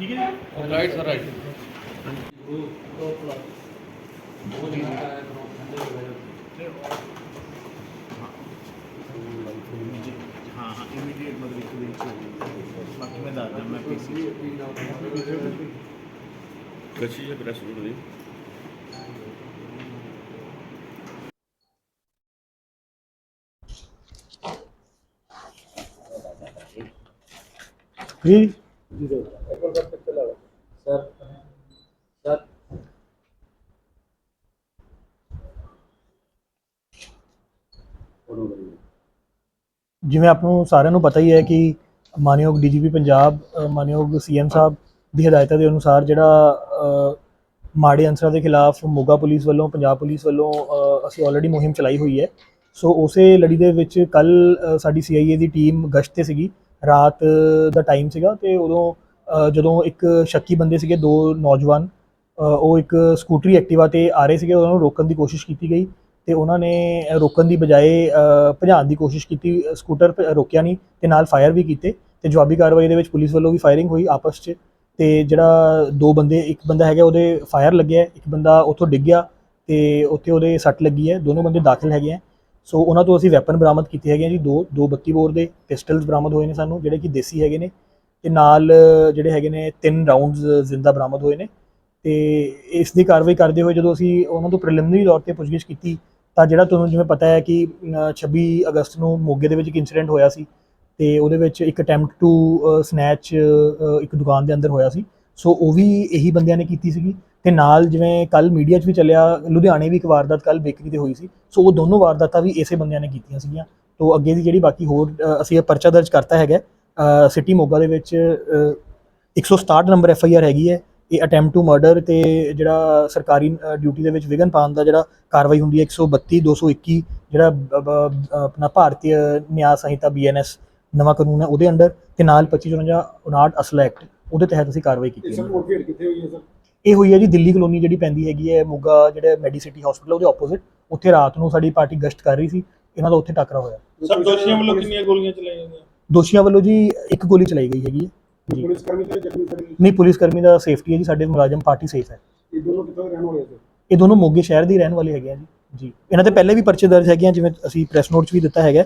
ਠੀਕ ਹੈ ਜੀ ਰਾਈਟ ਸਰ ਰਾਈਟ ਹਾਂ ਹਾਂ ਇਮੀਡੀਏਟ ਮਤਲਬ ਇੱਕ ਦਿਨ ਚ ਹੋ ਗਈ ਬਾਕੀ ਮੈਂ ਦੱਸ ਦਿਆਂ ਮੈਂ ਪੀਸੀ ਕਸ਼ੀ ਜੇ ਪ੍ਰੈਸ ਰੋਡ ਦੀ ਜੀ ਜਿਵੇਂ ਆਪ ਨੂੰ ਸਾਰਿਆਂ ਨੂੰ ਪਤਾ ਹੀ ਹੈ ਕਿ ਮਾਨਯੋਗ ਡੀਜੀਪੀ ਪੰਜਾਬ ਅ, ਮਾਨਯੋਗ ਸੀਐਮ ਸਾਹਿਬ ਦੀ ਹਦਾਇਤਾਂ ਦੇ ਅਨੁਸਾਰ ਜਿਹੜਾ ਮਾੜੇ ਅੰਸਰਾਂ ਦੇ ਖਿਲਾਫ ਮੋਗਾ ਪੁਲਿਸ ਵੱਲੋਂ ਪੰਜਾਬ ਪੁਲਿਸ ਵੱਲੋਂ ਅਸੀਂ ਆਲਰੇਡੀ ਮੁਹਿੰਮ ਚਲਾਈ ਹੋਈ ਹੈ। ਸੋ ਉਸੇ ਲੜੀ ਦੇ ਵਿੱਚ ਕੱਲ ਸਾਡੀ ਸੀਆਈਏ ਦੀ ਟੀਮ ਗਸ਼ਤ ਤੇ ਸੀਗੀ। ਰਾਤ ਦਾ ਟਾਈਮ ਸੀਗਾ ਤੇ ਉਦੋਂ ਜਦੋਂ ਇੱਕ ਸ਼ੱਕੀ ਬੰਦੇ ਸੀਗੇ ਦੋ ਨੌਜਵਾਨ ਉਹ ਇੱਕ ਸਕੂਟਰੀ ਐਕਟਿਵਾ ਤੇ ਆ ਰਹੇ ਸੀਗੇ ਉਹਨਾਂ ਨੂੰ ਰੋਕਣ ਦੀ ਕੋਸ਼ਿਸ਼ ਕੀਤੀ ਗਈ। ਤੇ ਉਹਨਾਂ ਨੇ ਰੋਕਣ ਦੀ ਬਜਾਏ ਭਜਾਉਣ ਦੀ ਕੋਸ਼ਿਸ਼ ਕੀਤੀ ਸਕੂਟਰ ਰੋਕਿਆ ਨਹੀਂ ਤੇ ਨਾਲ ਫਾਇਰ ਵੀ ਕੀਤੇ ਤੇ ਜਵਾਬੀ ਕਾਰਵਾਈ ਦੇ ਵਿੱਚ ਪੁਲਿਸ ਵੱਲੋਂ ਵੀ ਫਾਇਰਿੰਗ ਹੋਈ ਆਪਸ 'ਚ ਤੇ ਜਿਹੜਾ ਦੋ ਬੰਦੇ, ਇੱਕ ਬੰਦਾ ਹੈਗਾ ਉਹਦੇ ਫਾਇਰ ਲੱਗਿਆ ਇੱਕ ਬੰਦਾ ਉੱਥੋਂ ਡਿੱਗ ਗਿਆ ਤੇ ਉੱਥੇ ਉਹਦੇ ਸੱਟ ਲੱਗੀ ਹੈ, ਦੋਨੋਂ ਬੰਦੇ ਦਾਖਲ ਹੈਗੇ ਆ ਸੋ ਉਹਨਾਂ ਤੋਂ ਅਸੀਂ ਵੈਪਨ ਬਰਾਮਦ ਕੀਤੇ ਹੈਗੇ ਆ ਜੀ, ਦੋ ਦੋ 32 ਬੋਰ ਦੇ ਪਿਸਟਲਸ ਬਰਾਮਦ ਹੋਏ ਨੇ ਸਾਨੂੰ, ਜਿਹੜੇ ਕਿ ਦੇਸੀ ਹੈਗੇ ਨੇ ਤੇ ਨਾਲ ਜਿਹੜੇ ਹੈਗੇ ਨੇ ਤਿੰਨ ਰਾਉਂਡਸ ਜ਼ਿੰਦਾ ਬਰਾਮਦ ਹੋਏ ਨੇ। ਤੇ ਇਸ ਦੀ ਕਾਰਵਾਈ ਕਰਦੇ ਹੋਏ ਜਦੋਂ ਅਸੀਂ ਉਹਨਾਂ ਤੋਂ ਪ੍ਰੀਲਿਮਿਨਰੀ ਤੌਰ ਤੇ ਪੁੱਛਗਿੱਛ ਕੀਤੀ ਤਾਂ ਜਿਹੜਾ ਤੁਹਾਨੂੰ ਜਿਵੇਂ ਪਤਾ ਹੈ ਕਿ ਅ, 26 ਅਗਸਤ ਨੂੰ ਮੋਗੇ ਦੇ ਵਿੱਚ ਇੱਕ ਇਨਸੀਡੈਂਟ ਹੋਇਆ ਸੀ ਤੇ ਉਹਦੇ ਵਿੱਚ ਇੱਕ ਅਟੈਂਪਟ ਟੂ ਸਨੈਚ ਇੱਕ ਦੁਕਾਨ ਦੇ ਅੰਦਰ ਹੋਇਆ ਸੀ। ਸੋ ਉਹ ਵੀ ਇਹੀ ਬੰਦਿਆਂ ਨੇ ਕੀਤੀ ਸੀਗੀ ਤੇ ਨਾਲ ਜਿਵੇਂ ਕੱਲ ਮੀਡੀਆ 'ਚ ਵੀ ਚੱਲਿਆ ਲੁਧਿਆਣੇ ਵੀ ਇੱਕ ਵਾਰਦਾਤ ਕੱਲ ਬੇਕਰੀ ਤੇ ਹੋਈ ਸੀ। ਸੋ ਉਹ ਦੋਨੋਂ ਵਾਰਦਾਤਾਂ ਵੀ ਇਸੇ ਬੰਦਿਆਂ ਨੇ ਕੀਤੀਆਂ ਸੀਗੀਆਂ। ਤੋਂ ਅੱਗੇ ਦੀ ਜਿਹੜੀ ਬਾਕੀ ਹੋਰ ਅਸੀਂ ਇਹ ਪਰਚਾ ਦਰਜ ਕਰਤਾ ਹੈਗਾ ਸਿਟੀ ਮੋਗਾ ਦੇ ਵਿੱਚ ਅ, 167 ਨੰਬਰ ਐਫ ਆਈ ਆਰ ਹੈਗੀ ਹੈ। ਇਹ ਅਟੈਂਪਟ ਟੂ ਮਰਡਰ ਤੇ ਜਿਹੜਾ ਸਰਕਾਰੀ ਡਿਊਟੀ ਦੇ ਵਿੱਚ ਵਿਘਨ ਪਾਉਣ ਦਾ ਜਿਹੜਾ ਕਾਰਵਾਈ ਹੁੰਦੀ ਹੈ 132 221 ਜਿਹੜਾ ਆਪਣਾ ਭਾਰਤੀ ਨਿਆਂ ਸੰਹਿਤਾ ਬੀਐਨਐਸ ਨਵਾਂ ਕਾਨੂੰਨ ਹੈ ਉਹਦੇ ਅੰਡਰ ਤੇ ਨਾਲ 2554 59 ਅਸਲਾ ਐਕਟ ਉਹਦੇ ਤਹਿਤ ਅਸੀਂ ਕਾਰਵਾਈ ਕੀਤੀ ਹੈ। ਮੁਠਭੇੜ ਕਿੱਥੇ ਹੋਈ ਹੈ ਸਰ? ਇਹ ਹੋਈ ਹੈ ਜੀ ਦਿੱਲੀ ਕਲੋਨੀ ਜਿਹੜੀ ਪੈਂਦੀ ਹੈਗੀ ਹੈ ਮੋਗਾ ਜਿਹੜੇ ਮੈਡੀਸਿਟੀ ਹਸਪੀਟਲ ਉਹਦੇ ਆਪੋਜ਼ਿਟ ਉੱਥੇ ਰਾਤ ਨੂੰ ਸਾਡੀ ਪਾਰਟੀ ਗਸ਼ਤ ਕਰ ਰਹੀ ਸੀ ਇਹਨਾਂ ਦਾ ਉੱਥੇ ਟੱਕਰਾ ਹੋਇਆ। ਸਰ ਦੋਸ਼ੀਆਂ ਵੱਲੋਂ ਕਿੰਨੀਆਂ ਗੋਲੀਆਂ ਚਲਾਈਆਂ ਗਈਆਂ? ਦੋਸ਼ੀਆਂ ਵੱਲੋਂ ਜੀ ਇੱਕ ਗੋਲੀ ਚਲਾਈ ਗਈ ਹੈਗੀ ਹੈ। ਜੀ। ਪੁਲਿਸ ਕਰਮੀ ਤੇ ਜ਼ਖਮੀ ਸਰ ਨਹੀਂ ਪੁਲਿਸ ਕਰਮੀ ਦਾ ਸੇਫਟੀ ਹੈ ਜੀ ਸਾਡੇ ਮੁਲਾਜ਼ਮ ਪਾਰਟੀ ਸੇਫ ਹੈ। ਇਹ ਦੋਨੋਂ ਕਿੱਥੋਂ ਦੇ ਰਹਿਣ ਵਾਲੇ ਸਰ ਇਹ ਦੋਨੋਂ ਮੋਗੇ ਸ਼ਹਿਰ ਦੇ ਹੀ ਰਹਿਣ ਵਾਲੇ ਹੈਗੇ ਆ ਜੀ। ਜੀ। ਇਹਨਾਂ ਤੇ ਪਹਿਲੇ ਵੀ ਪਰਚੇ ਦਰਜ ਹੈਗੇ ਆ ਜਿਵੇਂ ਅਸੀਂ ਪ੍ਰੈਸ ਨੋਟ 'ਚ ਵੀ ਦਿੱਤਾ ਹੈਗਾ।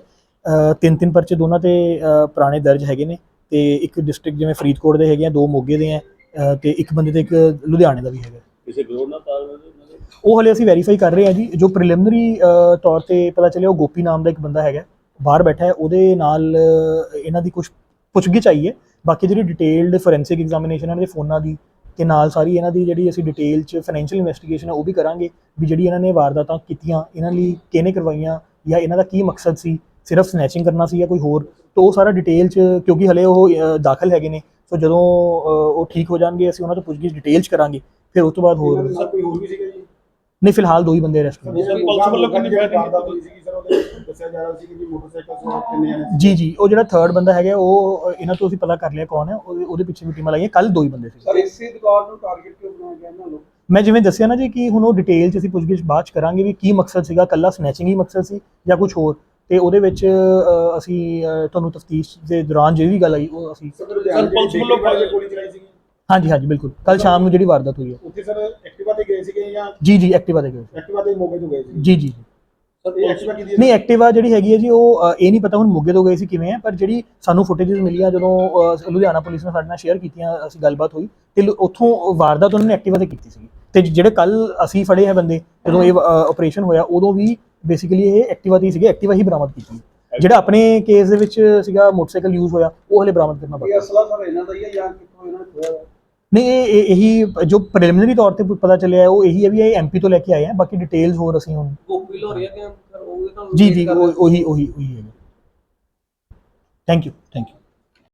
ਤਿੰਨ ਤਿੰਨ ਪਰਚੇ ਦੋਨਾਂ ਤੇ ਅ, ਪੁਰਾਣੇ ਦਰਜ ਹੈਗੇ ਨੇ। ਤੇ ਇੱਕ ਡਿਸਟ੍ਰਿਕਟ ਜਿਵੇਂ ਫਰੀਦਕੋਟ ਦੇ ਹੈਗੇ ਆ ਦੋ ਮੋਗੇ ਦੇ ਆ ਅ, ਤੇ ਇੱਕ ਬੰਦੇ ਤੇ ਇੱਕ ਲੁਧਿਆਣੇ ਦਾ ਵੀ ਹੈਗਾ। ਕਿਸੇ ਗਰੋੜ ਨਾਲ ਤਾਲ ਉਹਨਾਂ ਦੇ? ਉਹ ਹਲੇ ਅਸੀਂ ਵੈਰੀਫਾਈ ਕਰ ਰਹੇ ਹਾਂ ਜੀ। ਜੋ ਪ੍ਰੀਲਿਮਿਨਰੀ ਤੌਰ ਤੇ ਪਤਾ ਚੱਲਿਆ ਉਹ ਗੋਪੀ ਨਾਮ ਦਾ ਇੱਕ ਬੰਦਾ ਹੈਗਾ। ਬਾਹਰ ਬੈਠਾ ਹੈ ਉਹਦੇ ਨਾਲ ਅ, ਇਹਨਾਂ ਦੀ ਕੁਝ ਪੁੱਛਗਿੱਛ ਆਈ ਹੈ। ਬਾਕੀ ਜਿਹੜੀ ਡਿਟੇਲਡ ਫੋਰੈਂਸਿਕ ਐਗਜ਼ਾਮੀਨੇਸ਼ਨ ਇਹਨਾਂ ਦੇ ਫੋਨਾਂ ਦੀ ਤੇ ਨਾਲ ਸਾਰੀ ਇਹਨਾਂ ਦੀ ਜਿਹੜੀ ਅਸੀਂ ਡਿਟੇਲ ਚ ਫਾਈਨੈਂਸ਼ੀਅਲ ਇਨਵੈਸਟੀਗੇਸ਼ਨ ਹੈ, ਉਹ ਵੀ ਕਰਾਂਗੇ ਵੀ ਜਿਹੜੀ ਇਹਨਾਂ ਨੇ ਵਾਰਦਾਤਾਂ ਕੀਤੀਆਂ, ਇਹਨਾਂ ਲਈ ਕਿਹਨੇ ਕਰਵਾਈਆਂ ਜਾਂ ਇਹਨਾਂ ਦਾ ਕੀ ਮਕਸਦ ਸੀ? ਸਿਰਫ ਸਨੈਚਿੰਗ ਕਰਨਾ ਸੀ ਜਾਂ ਕੋਈ ਹੋਰ? ਤਾਂ ਉਹ ਸਾਰਾ ਡਿਟੇਲ ਚ ਕਿਉਂਕਿ ਹਲੇ ਉਹ ਦਾਖਲ ਹੈਗੇ ਨੇ, ਸੋ ਜਦੋਂ ਉਹ ਠੀਕ ਹੋ ਜਾਣਗੇ, ਅਸੀਂ ਉਹਨਾਂ ਤੋਂ ਪੁੱਛਗਿੱਛ ਡਿਟੇਲ ਚ ਕਰਾਂਗੇ, ਫਿਰ ਉਸ ਤੋਂ ਬਾਅਦ ਹੋਰ ਦੇ ਕੋਈ ਹੋਰ ਵੀ ਸੀਗਾ ਜੀ? ਨਹੀਂ ਫਿਲਹਾਲ ਦੋ ਹੀ ਬੰਦੇ ਅਰੈਸਟ ਹੋਏ। ਸਰ, ਪੁਲਿਸ ਵੱਲੋਂ ਕਿੰਨੀ ਹੋਈ ਸੀਗੀ ਸਰ ਉਹਦੇ ਦੱਸਿਆ ਜਾ ਰਿਹਾ ਸੀ ਕਿ ਜੀ ਮੋਟਰਸਾਈਕਲ ਸਵਾਰ ਕਿੰਨੇ ਸੀ? ਜੀ ਜੀ ਉਹ ਜਿਹੜਾ ਥਰਡ ਬੰਦਾ ਹੈਗਾ ਉਹ ਇਹਨਾਂ ਤੋਂ ਅਸੀਂ ਪਤਾ ਕਰ ਲਿਆ ਕੌਣ ਹੈ ਉਹਦੇ ਉਹਦੇ ਪਿੱਛੇ ਵੀ ਟੀਮਾਂ ਲਾਈਆਂ ਕੱਲ ਦੋ ਹੀ ਬੰਦੇ ਸੀ। ਸਰ ਇਸੇ ਦੁਕਾਨ ਨੂੰ ਟਾਰਗੇਟ ਕਿਉਂ ਬਣਾਇਆ ਗਿਆ ਇਹਨਾਂ ਨੂੰ ਮੈਂ ਜਿਵੇਂ ਦੱਸਿਆ ਨਾ ਜੀ ਕਿ ਹੁਣ ਉਹ ਡਿਟੇਲ ਚ ਅਸੀਂ ਪੁੱਛਗਿੱਛ ਬਾਅਦ ਚ ਕਰਾਂਗੇ ਵੀ ਕੀ ਮਕਸਦ ਸੀਗਾ ਕੱਲਾ ਸਨੈਚਿੰਗ ਹੀ ਮਕਸਦ ਸੀ ਜਾਂ ਕੁਝ ਹੋਰ? ਤੇ ਉਹਦੇ ਵਿੱਚ ਅਸੀਂ ਤੁਹਾਨੂੰ ਤਫਤੀਸ਼ ਦੇ ਦੌਰਾਨ ਜਿਹੜੀ ਵੀ ਗੱਲ ਆਈ ਉਹ ਅਸੀਂ ਸਰ ਪੁਲਿਸ ਵੱਲੋਂ ਗੋਲੀ ਚਲਾਈ ਸੀਗੀ। ਹਾਂਜੀ ਹਾਂਜੀ ਬਿਲਕੁਲ। ਕੱਲ ਸ਼ਾਮ ਨੂੰ ਜਿਹੜੀ ਵਾਰਦਾਤ ਹੋਈ ਹੈ। ਉੱਥੇ ਸਰ ਐਕਟਿਵਾ ਗਏ ਸੀਗੇ ਜਾਂ ਜੀ ਜੀ ਐਕਟਿਵਾ ਦੇ ਗਏ। ਐਕਟਿਵਾ ਤੇ ਮੋਗੇ ਤੋਂ ਗਏ ਸੀ ਜੀ ਜੀ ਸਰ ਇਹ ਐਕਟਿਵਾ ਕਿਹਦੀ ਹੈ ਨਹੀਂ ਐਕਟਿਵਾ ਜਿਹੜੀ ਹੈਗੀ ਹੈ ਜੀ ਉਹ ਅ, ਇਹ ਨਹੀਂ ਪਤਾ ਹੁਣ ਮੋਗੇ ਤੋਂ ਗਏ ਸੀ ਕਿਵੇਂ ਹੈ ਪਰ ਜਿਹੜੀ ਸਾਨੂੰ ਫੁਟੇजेस ਮਿਲੀਆਂ ਜਦੋਂ ਅ, ਲੁਧਿਆਣਾ ਪੁਲਿਸ ਨੇ ਸਾਡੇ ਨਾਲ ਸ਼ੇਅਰ ਕੀਤੀਆਂ ਅਸੀਂ ਗੱਲਬਾਤ ਹੋਈ ਤੇ ਲੁ- ਉੱਥੋਂ ਵਾਰਦਾਤ ਉਹਨਾਂ ਨੇ ਐਕਟਿਵਾ ਤੇ ਕੀਤੀ ਸੀ ਤੇ ਜਿਹੜੇ ਕੱਲ ਅਸੀਂ ਫੜੇ ਹੈ ਬੰਦੇ ਜਦੋਂ ਇਹ ਆਪਰੇਸ਼ਨ ਹੋਇਆ ਉਦੋਂ ਵੀ ਬੇਸਿਕਲੀ ਇਹ ਐਕਟਿਵਾ ਤੇ ਹੀ ਸੀਗੇ ਐਕਟਿਵਾ ਹੀ ਬਰਾਮਦ ਕੀਤੀ ਜਿਹੜਾ ਆਪਣੇ ਕੇਸ ਦੇ ਵਿੱਚ ਸੀਗਾ ਮੋਟਰਸਾਈਕਲ ਯੂਜ਼ ਹੋਇਆ ਉਹ ਹਲੇ ਬਰਾਮਦ ਕਰਨਾ ਬਾਕੀ ਇਹ ਹੈ। ਅਸਲਾ ਸਰ ਇਹਨਾਂ ਦਾ ਹੀ ਹੈ ਜਾਂ ਕਿੱਥੋਂ ਇਹਨਾਂ ਨੇ ਖੋਇਆ ਹੋਇਆ? ਨਹੀਂ ਇਹ ਇਹ- ਜੋ ਪ੍ਰੀਲਿਮਿਨਰੀ ਤੌਰ ਤੇ ਪਤਾ ਚੱਲਿਆ ਉਹ ਇਹੀ ਹੈ ਵੀ ਇਹ ਐਮਪੀ ਤੋਂ ਲੈ ਕੇ ਆਏ ਆ ਬਾਕੀ ਡਿਟੇਲਸ ਹੋਰ ਅਸੀਂ ਹੁਣ ਲੋਰੀਆ ਦੇ ਤਾਂ ਜੀ ਜੀ ਉਹ- ਉਹੀ ਉਹੀ ਉਹੀ ਹੈ ਥੈਂਕ ਯੂ ਥੈਂਕ ਯੂ